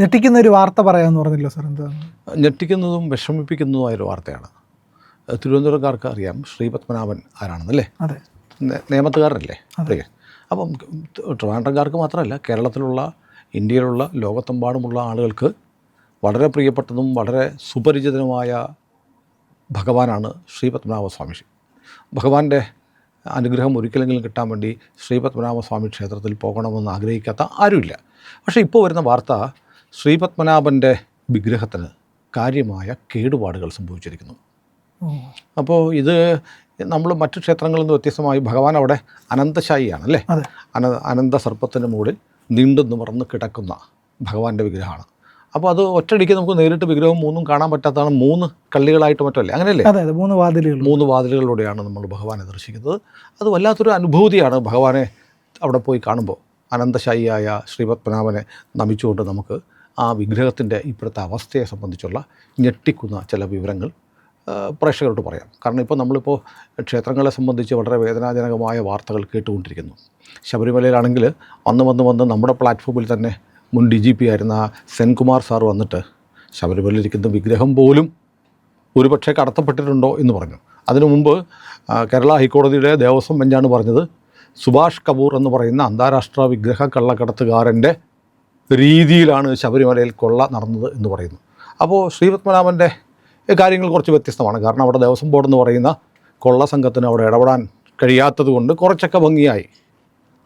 ഞെട്ടിക്കുന്ന ഒരു വാർത്ത പറയാമെന്ന് പറഞ്ഞല്ലോ സാർ? എന്താണ് ഞെട്ടിക്കുന്നതും വിഷമിപ്പിക്കുന്നതുമായൊരു വാർത്തയാണ്. തിരുവനന്തപുരംകാർക്ക് അറിയാം. ശ്രീ പത്മനാഭൻ ആരാണെന്നല്ലേ? അതെ. നിയമത്തുകാരനല്ലേ പ്രിയ അപ്പം ട്രിവാൻഡ്രംകാർക്ക് മാത്രമല്ല കേരളത്തിലുള്ള ഇന്ത്യയിലുള്ള ലോകത്തെമ്പാടുമുള്ള ആളുകൾക്ക് വളരെ പ്രിയപ്പെട്ടതും വളരെ സുപരിചിതനുമായ ഭഗവാനാണ് ശ്രീ പത്മനാഭസ്വാമി. ഭഗവാന്റെ അനുഗ്രഹം ഒരിക്കലെങ്കിലും കിട്ടാൻ വേണ്ടി ശ്രീ പത്മനാഭസ്വാമി ക്ഷേത്രത്തിൽ പോകണമെന്ന് ആഗ്രഹിക്കാത്ത ആരുമില്ല. പക്ഷേ ഇപ്പോൾ വരുന്ന വാർത്ത ശ്രീ പത്മനാഭന്റെ വിഗ്രഹത്തിന് കാര്യമായ കേടുപാടുകൾ സംഭവിച്ചിരിക്കുന്നു. അപ്പോൾ ഇത് നമ്മൾ മറ്റു ക്ഷേത്രങ്ങളിൽ നിന്ന് വ്യത്യസ്തമായി ഭഗവാൻ അവിടെ അനന്തശായിയാണ് അല്ലേ അന അനന്ത സർപ്പത്തിന് മുകളിൽ നീണ്ടു നിവർന്ന് കിടക്കുന്ന ഭഗവാന്റെ വിഗ്രഹമാണ്. അപ്പോൾ അത് ഒറ്റയടിക്ക് നമുക്ക് നേരിട്ട് വിഗ്രഹം മൂന്നും കാണാൻ പറ്റാത്തതാണ് മൂന്ന് കള്ളികളായിട്ട് മറ്റല്ലേ? അങ്ങനെയല്ലേ? അതെ മൂന്ന് വാതിലുകൾ. മൂന്ന് വാതിലുകളിലൂടെയാണ് നമ്മൾ ഭഗവാനെ ദർശിക്കുന്നത്. അത് വല്ലാത്തൊരു അനുഭൂതിയാണ് ഭഗവാനെ അവിടെ പോയി കാണുമ്പോൾ. അനന്തശായിയായ ശ്രീപത്മനാഭനെ നമിച്ചുകൊണ്ട് നമുക്ക് ആ വിഗ്രഹത്തിന്റെ ഇപ്പോഴത്തെ അവസ്ഥയെ സംബന്ധിച്ചുള്ള ഞെട്ടിക്കുന്ന ചില വിവരങ്ങൾ പ്രേക്ഷകരോട് പറയാം. കാരണം ഇപ്പോൾ നമ്മളിപ്പോൾ ക്ഷേത്രങ്ങളെ സംബന്ധിച്ച് വളരെ വേദനാജനകമായ വാർത്തകൾ കേട്ടുകൊണ്ടിരിക്കുന്നു. ശബരിമലയിലാണെങ്കിൽ വന്ന് വന്ന് വന്ന് നമ്മുടെ പ്ലാറ്റ്ഫോമിൽ തന്നെ മുൻ ഡി ജി പി ആയിരുന്ന സെൻകുമാർ സാർ വന്നിട്ട് ശബരിമലയിലിരിക്കുന്ന വിഗ്രഹം പോലും ഒരുപക്ഷെ കടത്തപ്പെട്ടിട്ടുണ്ടോ എന്ന് പറഞ്ഞു. അതിനു മുമ്പ് കേരള ഹൈക്കോടതിയുടെ ദേവസ്വം ബെഞ്ചാണ് പറഞ്ഞത് സുഭാഷ് കപൂർ എന്ന് പറയുന്ന അന്താരാഷ്ട്ര വിഗ്രഹ കള്ളക്കടത്തുകാരന്റെ രീതിയിലാണ് ശബരിമലയിൽ കൊള്ള നടന്നത് എന്ന് പറയുന്നു. അപ്പോൾ ശ്രീപത്മനാഭന്റെ കാര്യങ്ങൾ കുറച്ച് വ്യത്യസ്തമാണ്. കാരണം അവിടെ ദേവസ്വം ബോർഡ് എന്ന് പറയുന്ന കൊള്ള സംഘത്തിന് അവിടെ ഇടപെടാൻ കഴിയാത്തത് കൊണ്ട് കുറച്ചൊക്കെ ഭംഗിയായി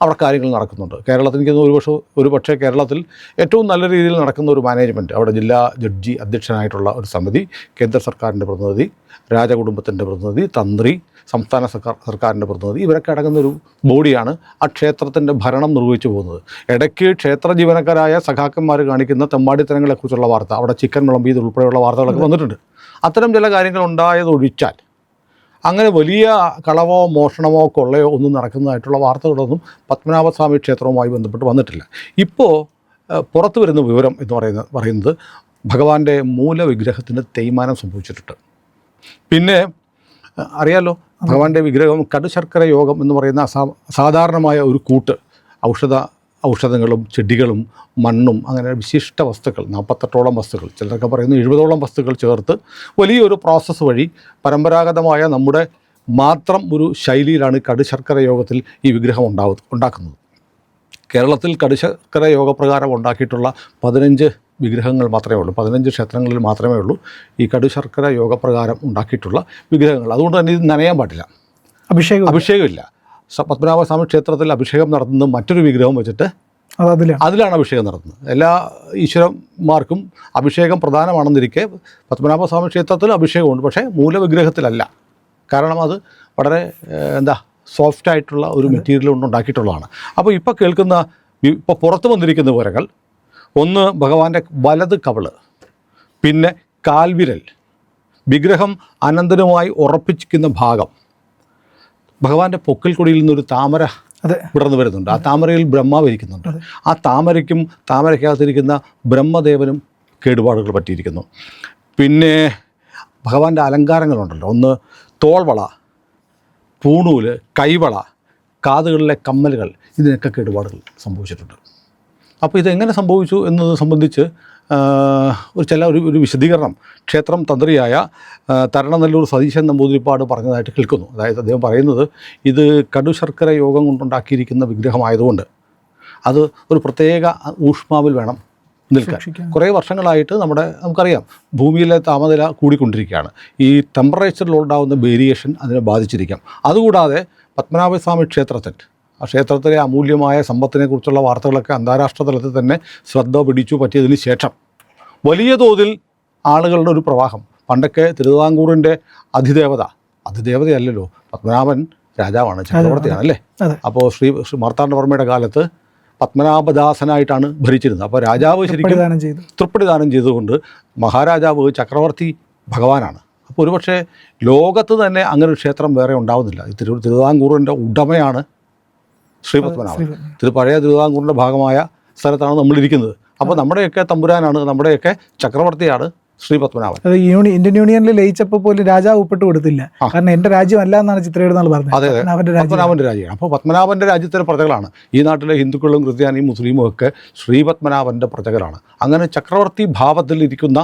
അവിടെ കാര്യങ്ങൾ നടക്കുന്നുണ്ട്. കേരളത്തിൽ എനിക്ക് ഒരു പക്ഷേ ഒരു പക്ഷേ കേരളത്തിൽ ഏറ്റവും നല്ല രീതിയിൽ നടക്കുന്ന ഒരു മാനേജ്മെന്റ് അവിടെ ജില്ലാ ജഡ്ജി അധ്യക്ഷനായിട്ടുള്ള ഒരു സമിതി കേന്ദ്ര സർക്കാരിന്റെ പ്രതിനിധി രാജകുടുംബത്തിന്റെ പ്രതിനിധി തന്ത്രി സംസ്ഥാന സർക്കാർ സർക്കാരിന്റെ പ്രതിനിധി. ഇവരൊക്കെ അടങ്ങുന്ന ഒരു ബോഡിയാണ് ആ ക്ഷേത്രത്തിന്റെ ഭരണം നിർവഹിച്ചു പോകുന്നത്. ഇടയ്ക്ക് ക്ഷേത്ര ജീവനക്കാരായ സഖാക്കന്മാർ കാണിക്കുന്ന തെമ്മാടിത്തരങ്ങളെക്കുറിച്ചുള്ള വാർത്ത അവിടെ ചിക്കൻ വിളമ്പിയത് ഉൾപ്പെടെയുള്ള വാർത്തകളൊക്കെ വന്നിട്ടുണ്ട്. അത്തരം ചില കാര്യങ്ങൾ ഉണ്ടായതൊഴിച്ചാൽ അങ്ങനെ വലിയ കളവോ മോഷണമോ കൊള്ളയോ ഒന്നും നടക്കുന്നതായിട്ടുള്ള വാർത്തകളൊന്നും പത്മനാഭസ്വാമി ക്ഷേത്രവുമായി ബന്ധപ്പെട്ട് വന്നിട്ടില്ല. ഇപ്പോൾ പുറത്തു വരുന്ന വിവരം എന്ന് പറയുന്ന പറയുന്നത് ഭഗവാന്റെ മൂലവിഗ്രഹത്തിന് തേയ്മാനം സംഭവിച്ചിട്ടുണ്ട്. പിന്നെ അറിയാലോ ഭഗവാന്റെ വിഗ്രഹം കടുശർക്കര യോഗം എന്ന് പറയുന്ന സാധാരണമായ ഒരു കൂട്ട് ഔഷധ ഔഷധങ്ങളും ചെടികളും മണ്ണും അങ്ങനെ വിശിഷ്ട വസ്തുക്കൾ നാൽപ്പത്തെട്ടോളം വസ്തുക്കൾ ചിലരൊക്കെ പറയുന്നു എഴുപതോളം വസ്തുക്കൾ ചേർത്ത് വലിയൊരു പ്രോസസ്സ് വഴി പരമ്പരാഗതമായ നമ്മുടെ മാത്രം ഒരു ശൈലിയിലാണ് കടുശർക്കര യോഗത്തിൽ ഈ വിഗ്രഹം ഉണ്ടാവുന്നത് ഉണ്ടാക്കുന്നത്. കേരളത്തിൽ കടുശക്കര യോഗപ്രകാരം ഉണ്ടാക്കിയിട്ടുള്ള പതിനഞ്ച് വിഗ്രഹങ്ങൾ മാത്രമേ ഉള്ളൂ. പതിനഞ്ച് ക്ഷേത്രങ്ങളിൽ മാത്രമേ ഉള്ളൂ ഈ കടുശർക്കര യോഗപ്രകാരം ഉണ്ടാക്കിയിട്ടുള്ള വിഗ്രഹങ്ങൾ. അതുകൊണ്ട് തന്നെ ഇത് നനയാൻ പാടില്ല. അഭിഷേകം അഭിഷേകമില്ല. പത്മനാഭസ്വാമി ക്ഷേത്രത്തിൽ അഭിഷേകം നടത്തുന്ന മറ്റൊരു വിഗ്രഹം വെച്ചിട്ട് അത് അതിലാണ്. അതിലാണ് അഭിഷേകം നടത്തുന്നത്. എല്ലാ ഈശ്വരന്മാർക്കും അഭിഷേകം പ്രധാനമാണെന്നിരിക്കെ പത്മനാഭസ്വാമി ക്ഷേത്രത്തിൽ അഭിഷേകമുണ്ട്. പക്ഷേ മൂലവിഗ്രഹത്തിലല്ല. കാരണം അത് വളരെ എന്താ സോഫ്റ്റ് ആയിട്ടുള്ള ഒരു മെറ്റീരിയൽ കൊണ്ട് ഉണ്ടാക്കിയിട്ടുള്ളതാണ്. അപ്പോൾ ഇപ്പോൾ കേൾക്കുന്ന ഇപ്പോൾ പുറത്ത് വന്നിരിക്കുന്ന വരകൾ ഒന്ന് ഭഗവാന്റെ വലത് കവൾ പിന്നെ കാൽവിരൽ വിഗ്രഹം അനന്തരമായി ഉറപ്പിച്ചിരിക്കുന്ന ഭാഗം. ഭഗവാന്റെ പൊക്കിൽ കൊടിയിൽ നിന്നൊരു താമര അതെ. വിടർന്നു വരുന്നുണ്ട്. ആ താമരയിൽ ബ്രഹ്മാവ് ഇരിക്കുന്നുണ്ട്. ആ താമരയ്ക്കും താമരയ്ക്കകത്തിരിക്കുന്ന ബ്രഹ്മദേവനും കേടുപാടുകൾ പറ്റിയിരിക്കുന്നു. പിന്നെ ഭഗവാന്റെ അലങ്കാരങ്ങളുണ്ടല്ലോ. ഒന്ന് തോൾവള പൂണൂൽ കൈവള കാതുകളിലെ കമ്മലുകൾ ഇതിനൊക്കെ കേടുപാടുകൾ സംഭവിച്ചിട്ടുണ്ട്. അപ്പോൾ ഇതെങ്ങനെ സംഭവിച്ചു എന്നത് സംബന്ധിച്ച് ഒരു ചില ഒരു ഒരു വിശദീകരണം ക്ഷേത്രം തന്ത്രിയായ തരണനല്ലൂർ തരണനെല്ലൂർ സതീശൻ നമ്പൂതിരിപ്പാട് പറഞ്ഞതായിട്ട് കേൾക്കുന്നു. അതായത് അദ്ദേഹം പറയുന്നത് ഇത് കടുശർക്കര യോഗം കൊണ്ടുണ്ടാക്കിയിരിക്കുന്ന വിഗ്രഹമായതുകൊണ്ട്. അത് ഒരു പ്രത്യേക ഊഷ്മാവിൽ വേണം നിൽക്കാൻ. കുറേ വർഷങ്ങളായിട്ട് നമ്മുടെ നമുക്കറിയാം ഭൂമിയിലെ താപനില കൂടിക്കൊണ്ടിരിക്കുകയാണ്. ഈ ടെമ്പറേച്ചറിൽ ഉണ്ടാകുന്ന വേരിയേഷൻ അതിനെ ബാധിച്ചിരിക്കാം. അതുകൂടാതെ പത്മനാഭസ്വാമി ക്ഷേത്രത്തിൽ ആ ക്ഷേത്രത്തിലെ അമൂല്യമായ സമ്പത്തിനെക്കുറിച്ചുള്ള വാർത്തകളൊക്കെ അന്താരാഷ്ട്ര തലത്തിൽ തന്നെ ശ്രദ്ധ പിടിച്ചു പറ്റിയതിന് ശേഷം വലിയ തോതിൽ ആളുകളുടെ ഒരു പ്രവാഹം. പണ്ടൊക്കെ തിരുവിതാംകൂറിന്റെ അതിദേവത അതിദേവതയല്ലല്ലോ പത്മനാഭൻ രാജാവാണ് ചക്രവർത്തിയാണ് അല്ലേ? അപ്പോൾ ശ്രീ ശ്രീ മാർത്താണ്ഡവർമ്മയുടെ കാലത്ത് പത്മനാഭദാസനായിട്ടാണ് ഭരിച്ചിരുന്നത്. അപ്പോൾ രാജാവ് ശരിക്കും തൃപ്തിദാനം ചെയ്തുകൊണ്ട് മഹാരാജാവ് ചക്രവർത്തി ഭഗവാനാണ്. അപ്പോൾ ഒരുപക്ഷെ ലോകത്ത് തന്നെ അങ്ങനെ ഒരു ക്ഷേത്രം വേറെ ഉണ്ടാവുന്നില്ല. ഈ തിരു തിരുവിതാംകൂറിന്റെ ഉടമയാണ് ശ്രീ പത്മനാഭൻ ശ്രീപത്മനാഭൻ. തിരു പഴയ തിരുവിതാംകൂറിന്റെ ഭാഗമായ സ്ഥലത്താണ് നമ്മളിരിക്കുന്നത്. അപ്പോൾ നമ്മുടെയൊക്കെ തമ്പുരാനാണ് നമ്മുടെയൊക്കെ ചക്രവർത്തിയാണ് ശ്രീ പത്മനാഭൻ. അത് യൂണി ഇന്ത്യൻ യൂണിയനിൽ ലയിച്ചപ്പോൾ പോലും രാജാവ് ഒപ്പിട്ട് കൊടുത്തില്ല. കാരണം എന്റെ രാജ്യം അല്ല എന്നാണ് ചിത്രയുടെ നാൾ പറഞ്ഞത് അതെ. അവന്റെ രാജ്യം. അപ്പോൾ പത്മനാഭന്റെ രാജ്യത്തിലെ പ്രജകളാണ്. ഈ നാട്ടിലെ ഹിന്ദുക്കളും ക്രിസ്ത്യാനിയും മുസ്ലിമും ഒക്കെ ശ്രീ പത്മനാഭന്റെ പ്രജകളാണ്. അങ്ങനെ ചക്രവർത്തി ഭാവത്തിൽ ഇരിക്കുന്ന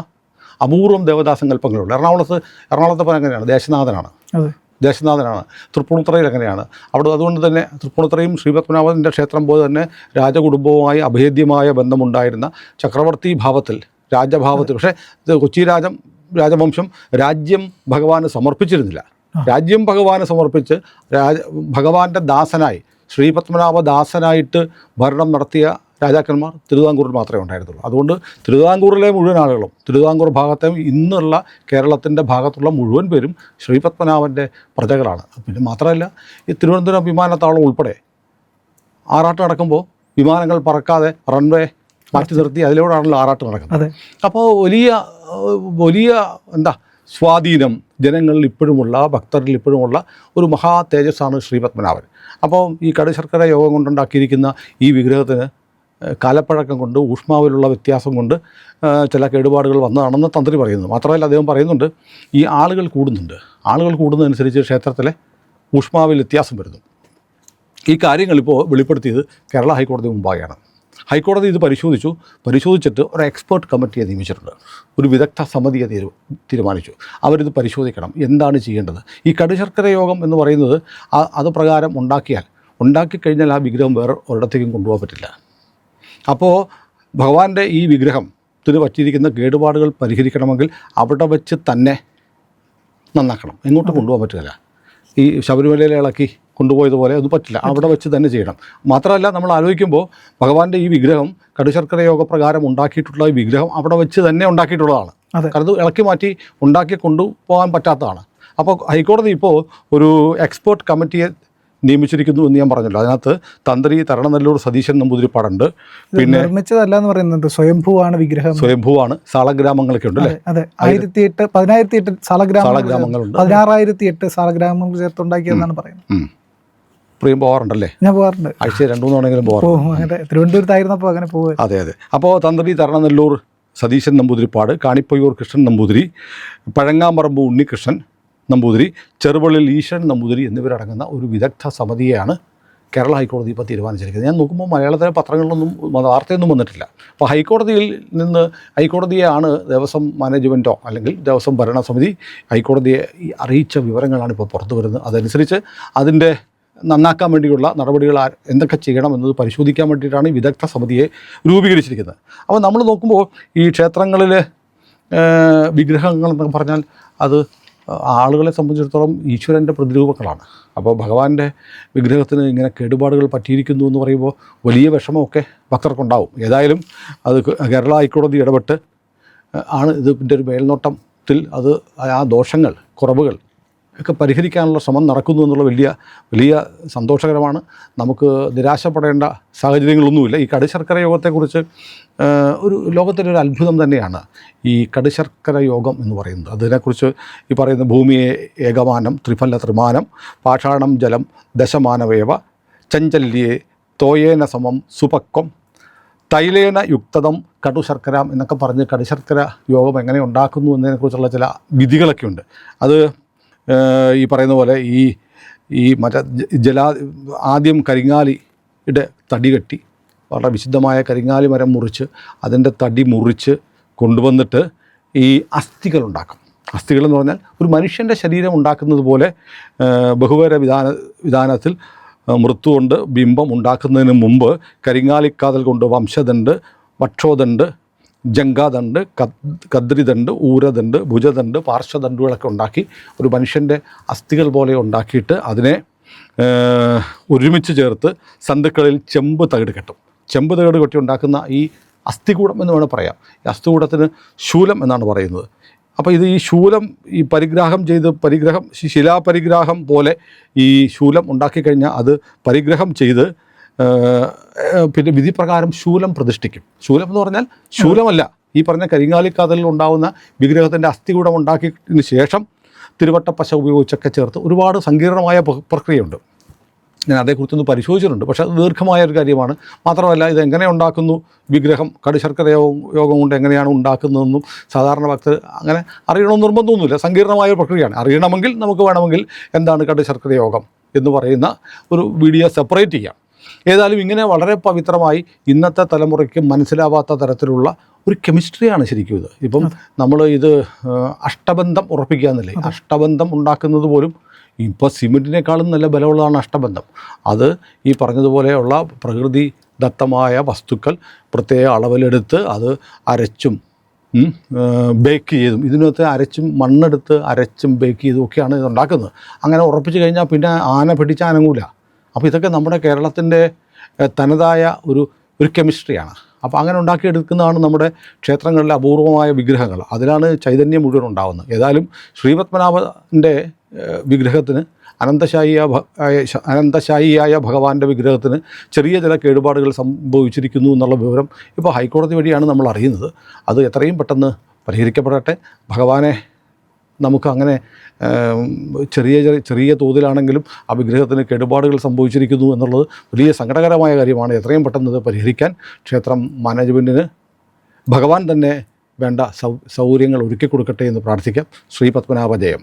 അപൂർവം ദേവതാസങ്കല്പങ്ങളുണ്ട് എറണാകുളത്ത് എറണാകുളത്തെ പോലെ അങ്ങനെയാണ്. ദേശനാഥനാണ്. ദേശനാഥനാണ്. തൃപ്പൂണിത്തറയിൽ അങ്ങനെയാണ്. അവിടെ അതുകൊണ്ട് തന്നെ തൃപ്പൂണിത്തറയും ശ്രീപത്മനാഭന്റെ ക്ഷേത്രം പോലെ തന്നെ രാജകുടുംബവുമായി അഭേദ്യമായ ബന്ധമുണ്ടായിരുന്ന ചക്രവർത്തി ഭാവത്തിൽ രാജഭാവത്തിൽ. പക്ഷേ ഇത് കൊച്ചി രാജം രാജവംശം രാജ്യം ഭഗവാന് സമർപ്പിച്ചിരുന്നില്ല. രാജ്യം ഭഗവാന് സമർപ്പിച്ച് രാജ ഭഗവാന്റെ ദാസനായി ശ്രീപത്മനാഭദാസനായിട്ട് ഭരണം നടത്തിയ രാജാക്കന്മാർ തിരുവിതാംകൂറിൽ മാത്രമേ ഉണ്ടായിരുന്നുള്ളൂ. അതുകൊണ്ട് തിരുവിതാംകൂറിലെ മുഴുവൻ ആളുകളും തിരുവിതാംകൂർ ഭാഗത്തെ ഇന്നുള്ള കേരളത്തിന്റെ ഭാഗത്തുള്ള മുഴുവൻ പേരും ശ്രീപത്മനാഭന്റെ പ്രജകളാണ്. പിന്നെ മാത്രമല്ല ഈ തിരുവനന്തപുരം വിമാനത്താവളം ഉൾപ്പെടെ ആറാട്ട് നടക്കുമ്പോൾ വിമാനങ്ങൾ പറക്കാതെ റൺവേ മാറ്റി നിർത്തി അതിലൂടെയാണല്ലോ ആറാട്ട് നടക്കുന്നത്. അതെ. അപ്പോൾ വലിയ വലിയ എന്താ സ്വാധീനം ജനങ്ങളിൽ ഇപ്പോഴുമുള്ള ഭക്തരിൽ ഇപ്പോഴുമുള്ള ഒരു മഹാ തേജസ്സാണ് ശ്രീപത്മനാഭൻ അപ്പോൾ ഈ കടുശർക്കര യോഗം കൊണ്ടുണ്ടാക്കിയിരിക്കുന്ന ഈ വിഗ്രഹത്തിന് കാലപ്പഴക്കം കൊണ്ട് ഊഷ്മാവിലുള്ള വ്യത്യാസം കൊണ്ട് ചില കേടുപാടുകൾ വന്നതാണെന്ന് തന്ത്രി പറയുന്നു. മാത്രമല്ല അദ്ദേഹം പറയുന്നുണ്ട് ഈ ആളുകൾ കൂടുന്നുണ്ട്. ആളുകൾ കൂടുന്നതനുസരിച്ച് ക്ഷേത്രത്തിലെ ഊഷ്മാവിൽ വ്യത്യാസം വരുന്നു. ഈ കാര്യങ്ങളിപ്പോൾ വെളിപ്പെടുത്തിയത് കേരള ഹൈക്കോടതി മുമ്പായാണ്. ഹൈക്കോടതി ഇത് പരിശോധിച്ചു. പരിശോധിച്ചിട്ട് ഒരു എക്സ്പേർട്ട് കമ്മിറ്റിയെ നിയമിച്ചിട്ടുണ്ട്. ഒരു വിദഗ്ധ സമിതിയെ തീരു തീരുമാനിച്ചു. അവരിത് പരിശോധിക്കണം. എന്താണ് ചെയ്യേണ്ടത്? ഈ കടുശർക്കര യോഗം എന്ന് പറയുന്നത് അത് പ്രകാരം ഉണ്ടാക്കിയാൽ ഉണ്ടാക്കിക്കഴിഞ്ഞാൽ ആ വിഗ്രഹം വേറെ ഒരിടത്തേക്കും കൊണ്ടുപോകാൻ പറ്റില്ല. അപ്പോൾ ഭഗവാന്റെ ഈ വിഗ്രഹം വിഗ്രഹത്തിന് പറ്റിയിരിക്കുന്ന കേടുപാടുകൾ പരിഹരിക്കണമെങ്കിൽ അവിടെ വെച്ച് തന്നെ നന്നാക്കണം. എങ്ങോട്ട് കൊണ്ടുപോകാൻ പറ്റില്ല ഈ ശബരിമലയിലെ ഇളക്കി കൊണ്ടുപോയതുപോലെ അത് പറ്റില്ല. അവിടെ വെച്ച് തന്നെ ചെയ്യണം. മാത്രമല്ല നമ്മൾ ആലോചിക്കുമ്പോൾ ഭഗവാന്റെ ഈ വിഗ്രഹം കടുശർക്കര യോഗ പ്രകാരം ഉണ്ടാക്കിയിട്ടുള്ള ഈ വിഗ്രഹം അവിടെ വെച്ച് തന്നെ ഉണ്ടാക്കിയിട്ടുള്ളതാണ്. അതെ. കാരണം ഇളക്കി മാറ്റി ഉണ്ടാക്കി കൊണ്ടുപോകാൻ പറ്റാത്തതാണ്. അപ്പോൾ ഹൈക്കോടതി ഇപ്പോൾ ഒരു എക്സ്പേർട്ട് കമ്മിറ്റിയെ നിയമിച്ചിരിക്കുന്നു എന്ന് ഞാൻ പറഞ്ഞല്ലോ. അതിനകത്ത് തന്ത്രി തരണനെല്ലൂർ സതീശൻ നമ്പൂതിരിപ്പാടുണ്ട്. പിന്നെ നിർമ്മിച്ചതല്ല എന്ന് പറയുന്നുണ്ട്. സ്വയംഭൂവാണ് വിഗ്രഹം. സ്വയംഭൂവാണ്. സാളഗ്രാമങ്ങളൊക്കെ ഉണ്ട് അല്ലേ? അതെ ആയിരത്തി എട്ട് പതിനായിരത്തി എട്ട് സാളഗ്രാമങ്ങളുണ്ട്. പതിനാറായിരത്തി എട്ട് സാളഗ്രാമങ്ങൾ ചേർത്തുണ്ടാക്കിയെന്നാണ് പറയുന്നത്. പ്രിയം പോകാറുണ്ടല്ലേ? ഞാൻ പോകാറുണ്ട്. ആഴ്ച രണ്ടു മൂന്നാണെങ്കിലും പോകാറുണ്ട്. പോകും അങ്ങനെ തിരുവനന്തപുരത്തായിരുന്നപ്പോൾ അങ്ങനെ പോകും അതെ അതെ. അപ്പോൾ തന്ത്രി തരണനെല്ലൂർ സതീശൻ നമ്പൂതിരിപ്പാട് കാണിപ്പയ്യൂർ കൃഷ്ണൻ നമ്പൂതിരി പഴങ്ങാമ്പറമ്പ് ഉണ്ണികൃഷ്ണൻ നമ്പൂതിരി ചെറുപള്ളിൽ ഈശ്വരൻ നമ്പൂതിരി എന്നിവരടങ്ങുന്ന ഒരു വിദഗ്ധ സമിതിയാണ് കേരള ഹൈക്കോടതി ഇപ്പോൾ തീരുമാനിച്ചിരിക്കുന്നത്. ഞാൻ നോക്കുമ്പോൾ മലയാളത്തിലെ പത്രങ്ങളിലൊന്നും വാർത്തയൊന്നും വന്നിട്ടില്ല. അപ്പോൾ ഹൈക്കോടതിയിൽ നിന്ന് ഹൈക്കോടതിയാണ് ദേവസ്വം മാനേജ്മെന്റോ അല്ലെങ്കിൽ ദേവസ്വം ഭരണസമിതി ഹൈക്കോടതിയെ അറിയിച്ച വിവരങ്ങളാണ് ഇപ്പോൾ പുറത്തു വരുന്നത്. അതനുസരിച്ച് അതിന്റെ നന്നാക്കാൻ വേണ്ടിയുള്ള നടപടികൾ എന്തൊക്കെ ചെയ്യണം എന്നത് പരിശോധിക്കാൻ വേണ്ടിയിട്ടാണ് ഈ വിദഗ്ധ സമിതിയെ രൂപീകരിച്ചിരിക്കുന്നത്. അപ്പോൾ നമ്മൾ നോക്കുമ്പോൾ ഈ ക്ഷേത്രങ്ങളിൽ വിഗ്രഹങ്ങൾ എന്നൊക്കെ പറഞ്ഞാൽ അത് ആളുകളെ സംബന്ധിച്ചിടത്തോളം ഈശ്വരന്റെ പ്രതിരൂപങ്ങളാണ്. അപ്പോൾ ഭഗവാന്റെ വിഗ്രഹത്തിന് ഇങ്ങനെ കേടുപാടുകൾ പറ്റിയിരിക്കുന്നു എന്ന് പറയുമ്പോൾ വലിയ വിഷമമൊക്കെ ഭക്തർക്കുണ്ടാവും ഏതായാലും അത് കേരള ഹൈക്കോടതി ഇടപെട്ട് ആണ് ഇതിന്റെ ഒരു മേൽനോട്ടത്തിൽ അത് ആ ദോഷങ്ങൾ കുറവുകൾ ഒക്കെ പരിഹരിക്കാനുള്ള ശ്രമം നടക്കുന്നു എന്നുള്ള വലിയ വലിയ സന്തോഷകരമാണ്. നമുക്ക് നിരാശപ്പെടേണ്ട സാഹചര്യങ്ങളൊന്നുമില്ല. ഈ കടുശർക്കര യോഗത്തെക്കുറിച്ച് ഒരു ലോകത്തിന്റെ ഒരു അത്ഭുതം തന്നെയാണ് ഈ കടുശർക്കര യോഗം എന്ന് പറയുന്നത്. അതിനെക്കുറിച്ച് ഈ പറയുന്ന ഭൂമിയെ ഏകമാനം ത്രിഫല ത്രിമാനം പാഷാണം ജലം ദശമാനവേവ ചഞ്ചല്യേ തോയേന സമം സുപക്വം തൈലേന യുക്തതം കടുശർക്കരാം എന്നൊക്കെ പറഞ്ഞ് കടുശർക്കര യോഗം എങ്ങനെ ഉണ്ടാക്കുന്നു എന്നതിനെക്കുറിച്ചുള്ള ചില വിധികളൊക്കെ ഉണ്ട് അത് ഈ പറയുന്ന പോലെ ഈ ഈ മറ്റേ ജലാ ആദ്യം കരിങ്ങാലിയുടെ തടി കെട്ടി വളരെ വിശുദ്ധമായ കരിങ്ങാലി മരം മുറിച്ച് അതിന്റെ തടി മുറിച്ച് കൊണ്ടുവന്നിട്ട് ഈ അസ്ഥികൾ ഉണ്ടാക്കും. അസ്ഥികൾ എന്ന് പറഞ്ഞാൽ ഒരു മനുഷ്യന്റെ ശരീരം ഉണ്ടാക്കുന്നത് പോലെ ബഹുവര വിധാന വിധാനത്തിൽ മൃത്തുകൊണ്ട് ബിംബം ഉണ്ടാക്കുന്നതിന് മുമ്പ് കരിങ്ങാലിക്കാതൽ കൊണ്ട് വംശദണ്ട് വക്ഷോദണ്ട് ജങ്കാദണ്ട് കദ് കദ്രിദണ്ട് ഊരദണ്ട് ഭുജദണ്ട് പാർശ്വദണ്ടുകളൊക്കെ ഉണ്ടാക്കി ഒരു മനുഷ്യന്റെ അസ്ഥികൾ പോലെ ഉണ്ടാക്കിയിട്ട് അതിനെ ഒരുമിച്ച് ചേർത്ത് സന്തുക്കളിൽ ചെമ്പ് തകിട് കെട്ടും. ചെമ്പ് തകിട് കെട്ടി ഉണ്ടാക്കുന്ന ഈ അസ്ഥികൂടം എന്ന് വേണം പറയാം. ഈ അസ്ഥികൂടത്തിന് ശൂലം എന്നാണ് പറയുന്നത്. അപ്പോൾ ഇത് ഈ ശൂലം ഈ പരിഗ്രഹം ചെയ്ത് പരിഗ്രഹം ശിലാപരിഗ്രഹം പോലെ ഈ ശൂലം ഉണ്ടാക്കിക്കഴിഞ്ഞാൽ അത് പരിഗ്രഹം ചെയ്ത് പിന്നെ വിധിപ്രകാരം ശൂലം പ്രതിഷ്ഠിക്കും. ശൂലം എന്ന് പറഞ്ഞാൽ ശൂലമല്ല. ഈ പറഞ്ഞ കരിങ്ങാലിക്കാതലിൽ ഉണ്ടാകുന്ന വിഗ്രഹത്തിന്റെ അസ്ഥികൂടം ഉണ്ടാക്കിയതിന് ശേഷം തിരുവട്ടപ്പശ ഉപയോഗിച്ചൊക്കെ ചേർത്ത് ഒരുപാട് സങ്കീർണമായ പ്ര- പ്രക്രിയയുണ്ട്. ഞാൻ അതേക്കുറിച്ചൊന്ന് പരിശോധിച്ചിട്ടുണ്ട്. പക്ഷേ അത് ദീർഘമായ ഒരു കാര്യമാണ്. മാത്രമല്ല ഇത് എങ്ങനെ ഉണ്ടാക്കുന്നു? വിഗ്രഹം കടുശർക്കര യോഗം കൊണ്ട് എങ്ങനെയാണ് ഉണ്ടാക്കുന്നതെന്നും സാധാരണ ഭക്തർ അങ്ങനെ അറിയണമെന്ന് നിർബന്ധമൊന്നുമില്ല. സങ്കീർണമായ പ്രക്രിയയാണ്. അറിയണമെങ്കിൽ നമുക്ക് വേണമെങ്കിൽ എന്താണ് കടുശർക്കര യോഗം എന്ന് പറയുന്ന ഒരു വീഡിയോ സെപ്പറേറ്റ് ചെയ്യാം. ഏതായാലും ഇങ്ങനെ വളരെ പവിത്രമായി ഇന്നത്തെ തലമുറയ്ക്ക് മനസ്സിലാവാത്ത തരത്തിലുള്ള ഒരു കെമിസ്ട്രിയാണ് ശരിക്കും ഇത്. ഇപ്പം നമ്മൾ ഇത് അഷ്ടബന്ധം ഉറപ്പിക്കുക എന്നല്ലേ അഷ്ടബന്ധം ഉണ്ടാക്കുന്നത് പോലും ഇപ്പോൾ സിമെന്റിനേക്കാളും നല്ല ബലമുള്ളതാണ് അഷ്ടബന്ധം. അത് ഈ പറഞ്ഞതുപോലെയുള്ള പ്രകൃതി ദത്തമായ വസ്തുക്കൾ പ്രത്യേക അളവിലെടുത്ത് അത് അരച്ചും ബേക്ക് ചെയ്തും ഇതിനകത്ത് അരച്ചും മണ്ണെടുത്ത് അരച്ചും ബേക്ക് ചെയ്തും ഒക്കെയാണ് ഇത് ഉണ്ടാക്കുന്നത്. അങ്ങനെ ഉറപ്പിച്ച് കഴിഞ്ഞാൽ പിന്നെ ആന പിടിച്ച് അനങ്ങൂല. അപ്പോൾ ഇതൊക്കെ നമ്മുടെ കേരളത്തിന്റെ തനതായ ഒരു ഒരു കെമിസ്ട്രിയാണ്. അപ്പോൾ അങ്ങനെ ഉണ്ടാക്കിയെടുക്കുന്നതാണ് നമ്മുടെ ക്ഷേത്രങ്ങളിലെ അപൂർവമായ വിഗ്രഹങ്ങൾ. അതിലാണ് ചൈതന്യം മുഴുവൻ ഉണ്ടാകുന്നത് ഏതായാലും ശ്രീപത്മനാഭന്റെ വിഗ്രഹത്തിന് അനന്തശായിയ അനന്തശായിയായ ഭഗവാന്റെ വിഗ്രഹത്തിന് ചെറിയ ചില കേടുപാടുകൾ സംഭവിച്ചിരിക്കുന്നു എന്നുള്ള വിവരം ഇപ്പോൾ ഹൈക്കോടതി വഴിയാണ് നമ്മൾ അറിയുന്നത്. അത് എത്രയും പെട്ടെന്ന് പരിഹരിക്കപ്പെടട്ടെ. ഭഗവാനെ നമുക്ക് അങ്ങനെ ചെറിയ ചെറിയ ചെറിയ തോതിലാണെങ്കിലും ആ വിഗ്രഹത്തിന് കേടുപാടുകൾ സംഭവിച്ചിരിക്കുന്നു എന്നുള്ളത് വലിയ സങ്കടകരമായ കാര്യമാണ്. എത്രയും പെട്ടെന്ന് ഇത് പരിഹരിക്കാൻ ക്ഷേത്രം മാനേജ്മെന്റിന് ഭഗവാൻ തന്നെ വേണ്ട സൗ സൗകര്യങ്ങൾ ഒരുക്കി കൊടുക്കട്ടെ എന്ന് പ്രാർത്ഥിക്കാം. ശ്രീ പത്മനാഭ ജയം.